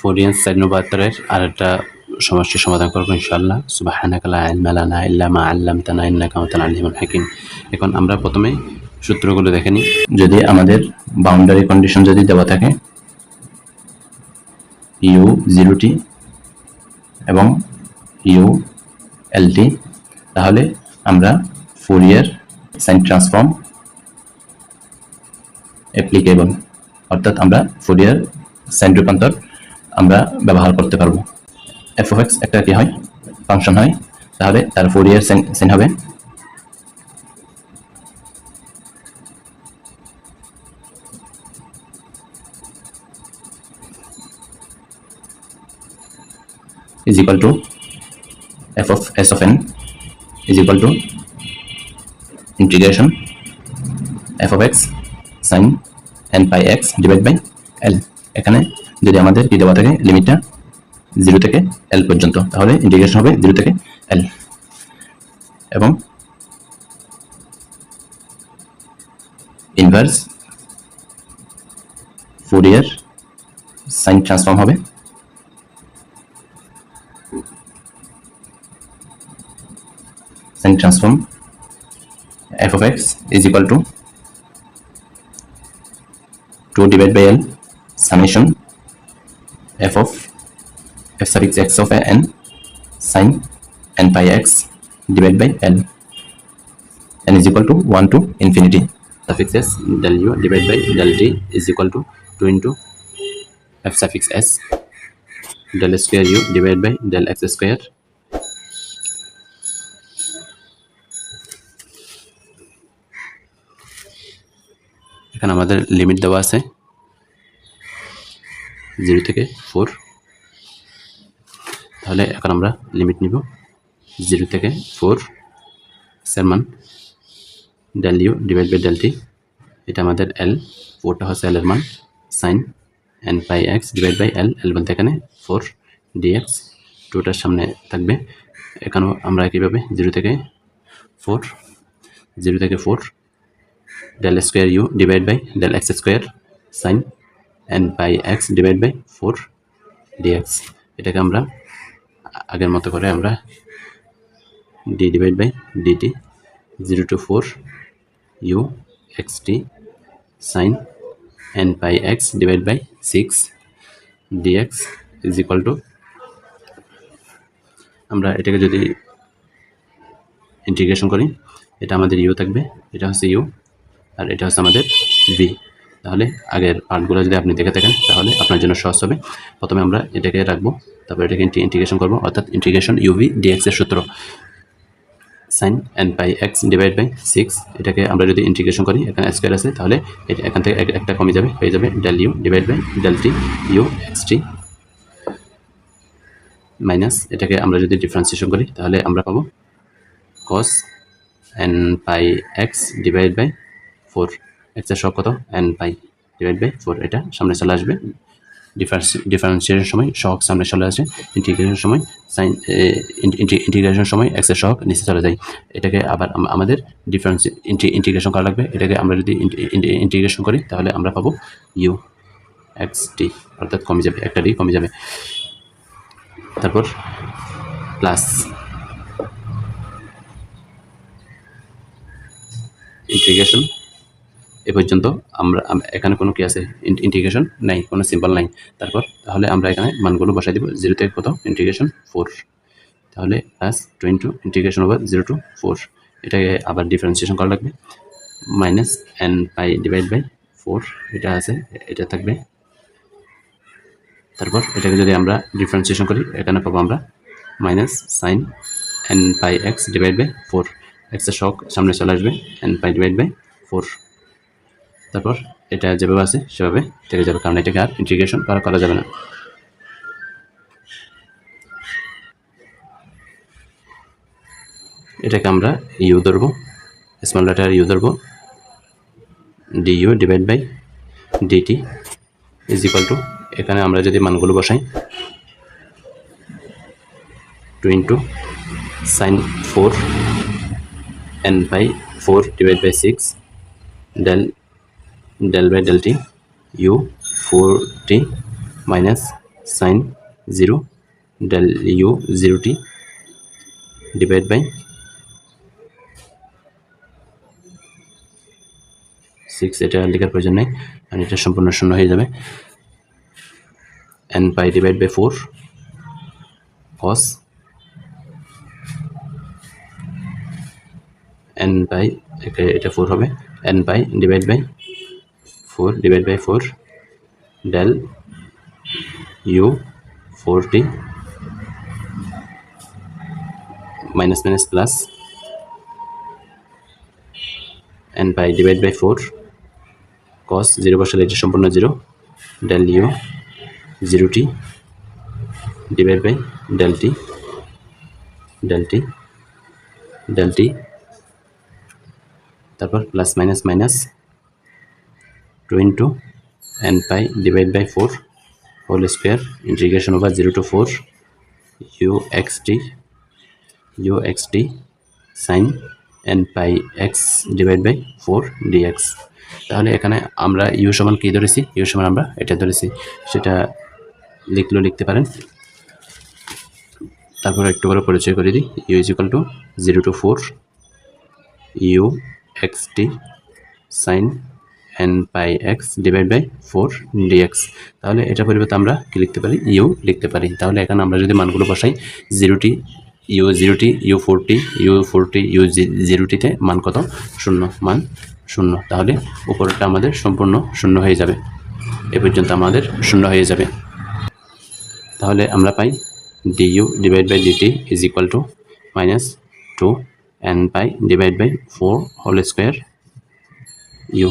ফোরিয়ান সাইনোবাত্তরের আর একটা সমস্যার সমাধান করব ইনশাআল্লাহ। সুবাহানাকা লা ইলমা লানা ইল্লা মা আল্লামতানা ইন্নাকা আনতাল আলিমুল হাকিম। এখন আমরা প্রথমে সূত্রগুলো দেখে নিই। যদি আমাদের বাউন্ডারি কন্ডিশন যদি দেওয়া থাকে, ইউ জিরোটি এবং ইউ এলটি তাহলে আমরা ফুরিয়ার সাইন ট্রান্সফর্ম অ্যাপ্লিকেবল অর্থাৎ আমরা ফুরিয়ার সাইন রূপান্তর আমরা ব্যবহার করতে পারব। এফ ওফ এক্স একটা কী হয়? ফাংশন হয়। তাহলে তার ফোর ইয়ার সেন হবে। Is equal to F of S of N is equal to integration F of X sine N pi X divide by L এখানে যদি আমাদের কি দেওয়া থাকে লিমিটটা জিরো থেকে এল পর্যন্ত, তাহলে ইন্টিগ্রেশন হবে জিরো থেকে এল এবং ইনভার্স ফুরিয়ার সাইন ট্রান্সফর্ম হবে। sin transform f of x is equal to 2 divided by l summation f of f suffix x of n sin n pi x divided by l n is equal to 1 to infinity suffix s del u divided by del t is equal to 2 into f suffix s del square u divided by del x square এখানে আমাদের limit দেওয়া আছে zero থেকে four. তাহলে এখন আমরা limit নিব। Zero থেকে four সেরমান del U divide by del T এটা আমাদের এল ফোরটা হচ্ছে এল এর মান sine N pi X divide by L L বলতে এখানে ফোর ডিএক্স টুটার সামনে থাকবে। এখানেও আমরা কীভাবে জিরো থেকে ফোর জিরো থেকে four del square u divided by del x square, sin n by x divided by 4 dx. এটাকে আমরা আগের মতো করে আমরা d divide by dt 0 to 4 u xt sin n by x divided by 6 dx is equal to আমরা এটাকে যদি integration করি, এটা আমাদের ইউ থাকবে, এটা হচ্ছে ইউ আর এটা হচ্ছে আমাদের ভি তাহলে আগের পার্টগুলো যদি আপনি দেখে থাকেন, তাহলে আপনার জন্য সহজ হবে। প্রথমে আমরা এটাকে রাখব, তারপর এটাকে ইন্টিগ্রেশন করব, অর্থাৎ ইন্টিগ্রেশন ইউভি ডিএক্স এর সূত্র। Sine N pi X divide by six এটাকে আমরা যদি ইন্টিগ্রেশন করি, এখানে স্কোয়ার আছে, তাহলে এখান থেকে একটা কমে যাবে, হয়ে যাবে del U divide by del T U X T minus এটাকে আমরা যদি ডিফারেন্সিয়েশন করি, তাহলে আমরা পাবো cos n pi X divide by four এক্সের সব কত N pi divide by four এটা সামনে চলে আসবে। ডিফারেন্সিয়েশন সময় সহগ সামনে চলে আসে। ইন্টিগ্রেশন সময় সাইন ইন্টিগ্রেশন সময় এক্সের সহগ নিচে চলে যায়। এটাকে আবার আমাদের ডিফারেন্স ইন্টিগ্রেশন করা লাগবে। এটাকে আমরা যদি ইন্টিগ্রেশন করি, তাহলে আমরা পাবো ইউ এক্স টি অর্থাৎ কমে যাবে, একটা ডি কমে যাবে। তারপর প্লাস ইন্টিগ্রেশন এ পর্যন্ত আমরা এখানে কোনো কি আছে? ইন্টিগ্রেশন নাই, কোনো সিম্বল নাই। তারপর তাহলে আমরা এখানে মানগুলো বসাই দিব জিরো থেকে কত? ইন্টিগ্রেশন ফোর তাহলে plus two into integration over zero to four এটাকে আবার ডিফারেন্সিয়েশন করা লাগবে। Minus N pi divide by four এটা আছে, এটা থাকবে। তারপর এটাকে যদি আমরা ডিফারেন্সিয়েশন করি, এখানে পাবো আমরা minus sine N pi X divide by four এক্সের শক সামনে চলে আসবে N pi divide by four তারপর এটা যেভাবে আছে, সেভাবে থেকে যাবে কারণ এটাকে আর ইন্টিগ্রেশন করা করা যাবে না। এটাকে আমরা ইউ ধরবো স্মল লেটার ইউ ধরবো DU divide by DT is equal to এখানে আমরা যদি মানগুলো বসাই two into sine four N by four divide by six del del by del T U four T minus sine zero del U zero T divide by six এটা লেখার প্রয়োজন নেই, কারণ এটা সম্পূর্ণ শূন্য হয়ে যাবে। N pi divide by four cos N by এটা ফোর হবে। N by divide by four divide by four del U four T minus minus plus N by divide by four cos zero বসালে এটা সম্পূর্ণ zero del U zero T divide by del T del T del T তারপর plus minus minus two into N pi divide by four whole square integration over zero to four U X T U X T sine N pi X divide by four DX তাহলে এখানে আমরা you সমান কী ধরেছি? You সমান আমরা এটা ধরেছি। সেটা লিখলেও লিখতে পারেন। তারপর একটু করে পরিচয় করে দিই। U is equal to zero to four U X T sine N pi X divide by four DX তাহলে এটা পরিবর্তে আমরা কি লিখতে পারি? ইউ লিখতে পারি। তাহলে এখানে আমরা যদি মানগুলো বসাই zero T U zero T U four T U four T U জিরোটিতে মান কত? শূন্য। মান শূন্য। তাহলে উপরটা আমাদের সম্পূর্ণ শূন্য হয়ে যাবে। এ পর্যন্ত আমাদের শূন্য হয়ে যাবে। তাহলে আমরা পাই du divide by DT is equal to minus two N pi divide by four whole square U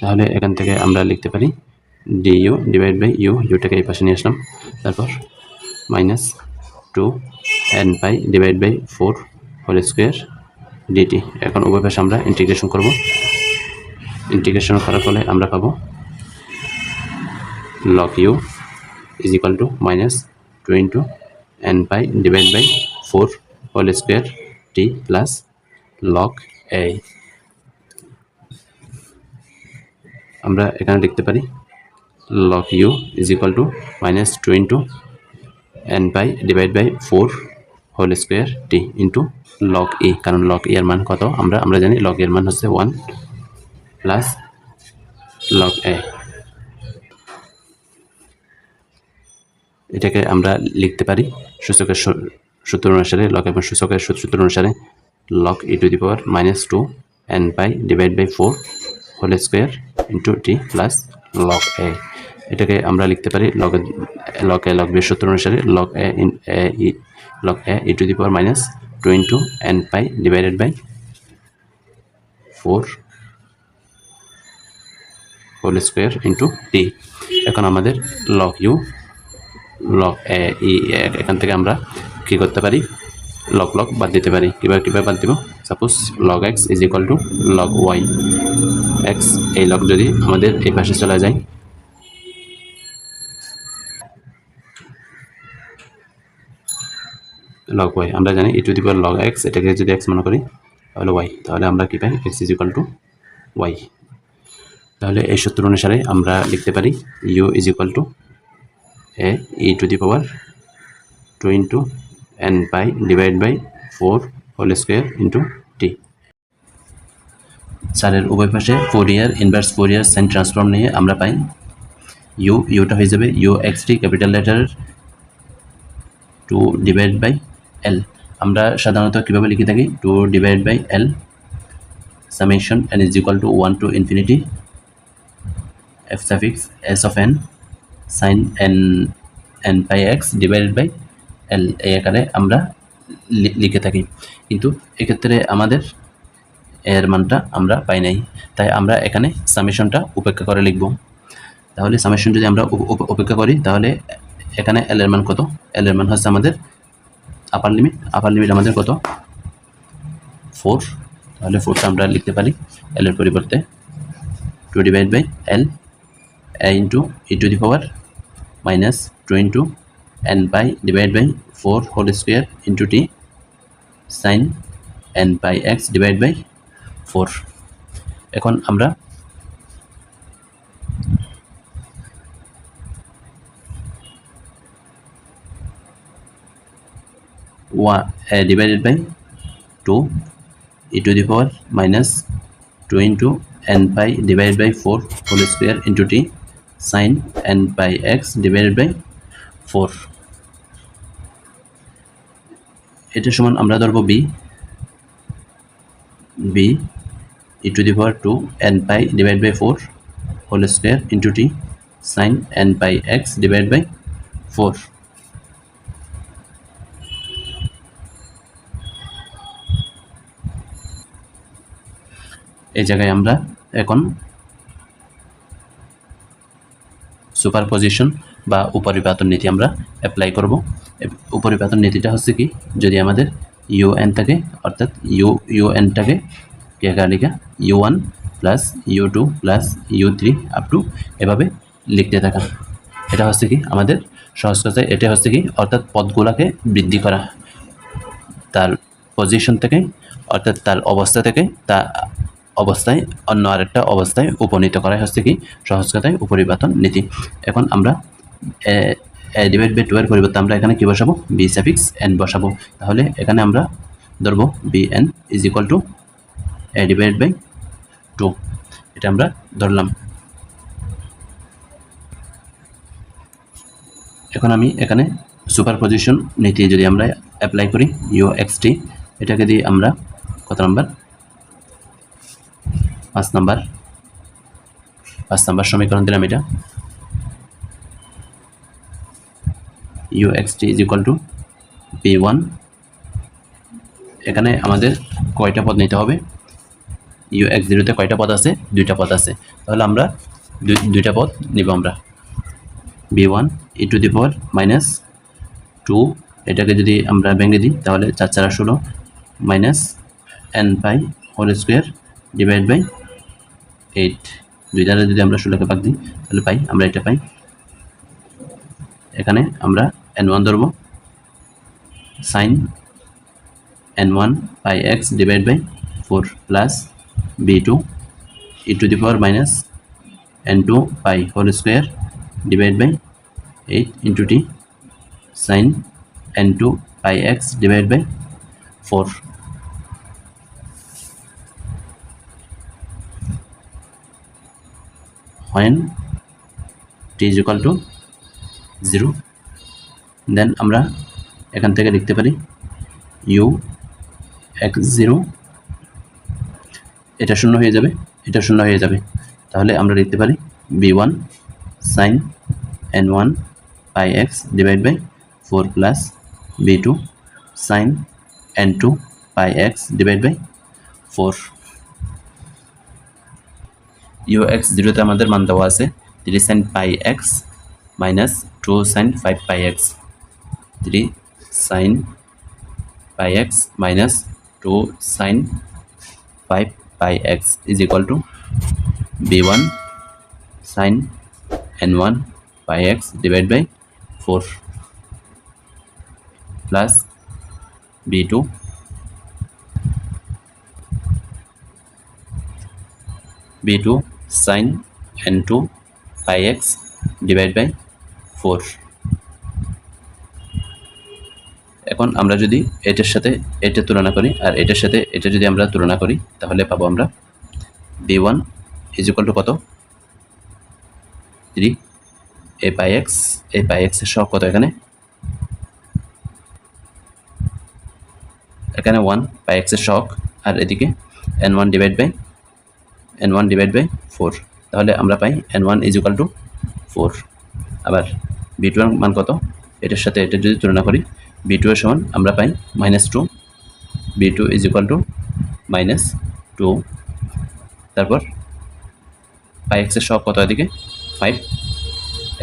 তাহলে এখান থেকে আমরা লিখতে পারি D U divide by U ইউটাকে এই পাশে নিয়ে আসলাম। তারপর minus two N pi divide by four whole square DT এখন উভয় পাশে আমরা ইন্টিগ্রেশন করব। ইন্টিগ্রেশন করার ফলে আমরা পাবো log U is equal to minus 2 into n pi divided by 4 whole square T plus log a আমরা এখানে লিখতে পারি log U is equal to minus 2 into n pi divided by 4 whole square t into log e কারণ log e এর মান কত? আমরা আমরা জানি লক এর মান হচ্ছে ওয়ান প্লাস লক এ এটাকে আমরা লিখতে পারি সূচকের সূত্র অনুসারে লক এবং সূচকের সূত্র অনুসারে log E to the power minus two N by divide by four whole square into T plus log A এটাকে আমরা লিখতে পারি log log A log B সূত্র অনুসারে log A in A E log A E to the power minus two into N pi divided by four whole square into T এখন আমাদের log U log A E এখান থেকে আমরা কী করতে পারি? Log lock বাদ দিতে পারি। কীভাবে কীভাবে বাদ দিব? Suppose log X is equal to log Y X এই লগ যদি আমাদের এই পাশে চলে যায়। লগ ওয়াই আমরা জানি E to the power log X এটাকে যদি এক্স মনে করি, তাহলে ওয়াই তাহলে আমরা কী পাই? X is equal to Y তাহলে এই সূত্র অনুসারে আমরা লিখতে পারি U is equal to A E to the power 2 into n pi divided by 4 whole square into t চারের উভয় পাশে Fourier inverse Fourier sine transform নিয়ে আমরা পাই। ইউ ইউটা হয়ে যাবে U X T capital letter two divide by L আমরা সাধারণত কীভাবে লিখে থাকি? Two divide by L summation N is equal to one to infinity F suffix S of N sine N N pi X divided by L এই আকারে আমরা লিখে থাকি। কিন্তু এক্ষেত্রে আমাদের এর মানটা আমরা পাই নাই। তাই আমরা এখানে সামেশনটা উপেক্ষা করে লিখব। তাহলে সামেশন যদি আমরা উপ- উপ- উপেক্ষা করি, তাহলে এখানে এল এর মান কত? এল এর মান হচ্ছে আমাদের আপার লিমিট আপার লিমিট আমাদের কত? ফোর তাহলে ফোরটা আমরা লিখতে পারি এল এর পরিবর্তে। Two divide by L A into e to the power minus 2 into n pi divided by 4 whole square into t sin n pi x divided by four এখন আমরা ওয়া divided by 2 e to the power minus 2 into n pi divided by 4 whole square into t sin n pi x divided by 4 এটা সমান আমরা ধরব B B E to the power two N pi divide by four whole square into T sine N pi X divide by four এই জায়গায় আমরা এখন superposition বা উপরিপাতন নীতি আমরা অ্যাপ্লাই করব। উপরিপাতন নীতিটা হচ্ছে কি? যদি আমাদের ইউ এন থাকে অর্থাৎ ইউ ইউ এনটাকে কে? লিখা? U one plus U two plus U three up to এভাবে লিখতে থাকা। এটা হচ্ছে কি? আমাদের সহজ কথায় এটা হচ্ছে কি? অর্থাৎ পদগুলোকে বৃদ্ধি করা। তার পজিশন থেকে, অর্থাৎ তার অবস্থা থেকে, তা অবস্থায়, অন্য আরেকটা অবস্থায় উপনীত করাই হচ্ছে কি? সহজ কথায় উপরিপাতন নীতি। এখন আমরা ডিভাইড বাই টু এর পরিবর্তে আমরা এখানে কি বসাবো? বি সাফিক্স এন বসাবো। তাহলে এখানে আমরা ধরবো B N is equal to A divide by two এটা আমরা ধরলাম। এখন আমি এখানে সুপার পজিশন নীতি যদি আমরা অ্যাপ্লাই করি ইউ টি এটাকে দিয়ে আমরা কত নাম্বার পাঁচ নাম্বার পাঁচ নাম্বার সমীকরণ দিলাম এটা। U X T is equal to P one এখানে আমাদের কয়টা পদ নিতে হবে? ইউ এক্স জিরোতে কয়টা পদ আছে? দুইটা পদ আছে। তাহলে আমরা দুই- দুইটা পদ নিব আমরা। B one E to the power minus two এটাকে যদি আমরা ভেঙে দিই, তাহলে চার চারা ষোলো minus N pi whole square divide by eight দুই দ্বারা যদি আমরা ষোলোকে ভাগ দিই, তাহলে পাই, আমরা এটা পাই এখানে আমরা এন ওয়ান ধরবো। Sine N one pi X divide by four plus B two E to the power minus N two pi whole square divide by eight into T sine N two pi X divide by four when t is equal to zero. Then আমরা এখান থেকে লিখতে পারি you x zero. এটা শূন্য হয়ে যাবে, এটা শূন্য হয়ে যাবে। তাহলে আমরা লিখতে পারি B one sine N one pi X divide by four plus B two sine N two pi X divide by four U X জিরোতে আমাদের মান দেওয়া আছে three sine pi X minus 2 sine 5 pi x 3 sine pi x minus 2 sine 5 pi x is equal to b1 sine n1 pi x divided by 4 plus b2 b2 sine n2 pi x divided by four. এখন আমরা যদি এটার সাথে এটা তুলনা করি, আর এটার সাথে এটা যদি আমরা তুলনা করি, তাহলে পাবো আমরা বি ওয়ান ইজ টু কত? Three A pi X A pi এক্সের সব কত এখানে? এখানে ওয়ান পাই এক্সের শক আর এদিকে N one divide by N one divide by four তাহলে আমরা পাই N one is two four আবার বি টু মান কত? এটার সাথে এটা যদি তুলনা করি বি টু এর সমান আমরা পাই minus two B two is equal to minus two তারপর পাই এক্সের সহগ কত এদিকে? ফাইভ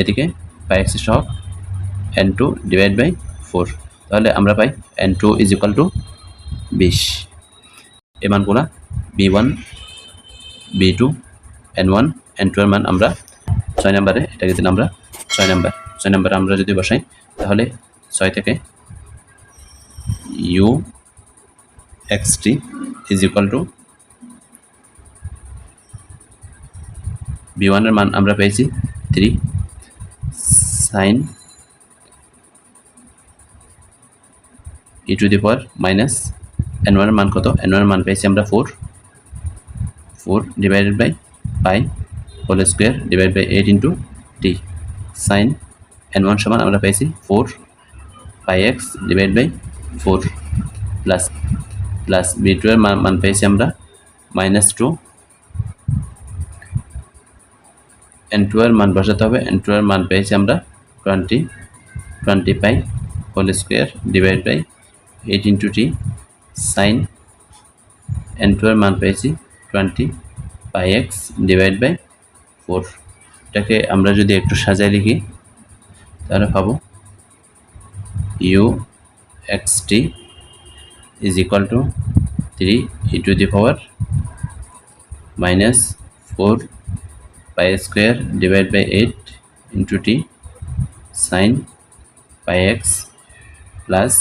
এদিকে পাই এক্সের সহগ N two divide by four তাহলে আমরা পাই N two is equal to বিশ। এ মানগুলা B one B two N one N two এর মান আমরা ছয় নাম্বারে, এটাকে দিন আমরা ছয় নাম্বার, ছয় নাম্বারে আমরা যদি বসাই, তাহলে ছয় থেকে u x t is equal to b ওয়ানের মান আমরা পেয়েছি three sine e to the power minus n ওয়ানের মান কত? এন ওয়ানের মান পেয়েছি আমরা four four divided by pi whole square divide by eight into t sine n one সমান আমরা পাইছি four pi x divide by four plus plus b two এর মান মান পেয়েছি আমরা মাইনাস টু এন টু এর মান বসাতে হবে এন টু এর মান পেয়েছি আমরা twenty twenty pi whole square divide by eight into t sine n two এর মান পেয়েছি twenty pi x divide by four এটাকে আমরা যদি একটু সাজায় লিখি তাহলে পাবো u x t is equal to three e to the power minus four pi square divide by eight into t sine pi x plus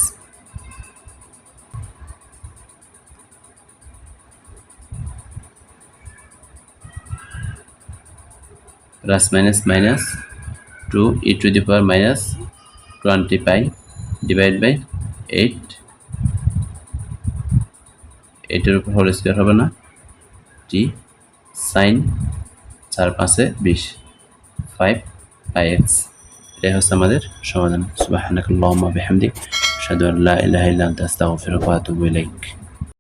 plus minus minus 2 e to the power minus 20 pi divided by 8 এটার উপর whole square হবে না। টি sign চার পাঁচে বিশ। Five পাই x এটাই হচ্ছে আমাদের সমাধান। সুবাহ আল্লাহুম্মা বিহামদিক। আশহাদু আল্লা ইলাহা ইল্লা আস্তাগফিরুকা ওয়া আতুবু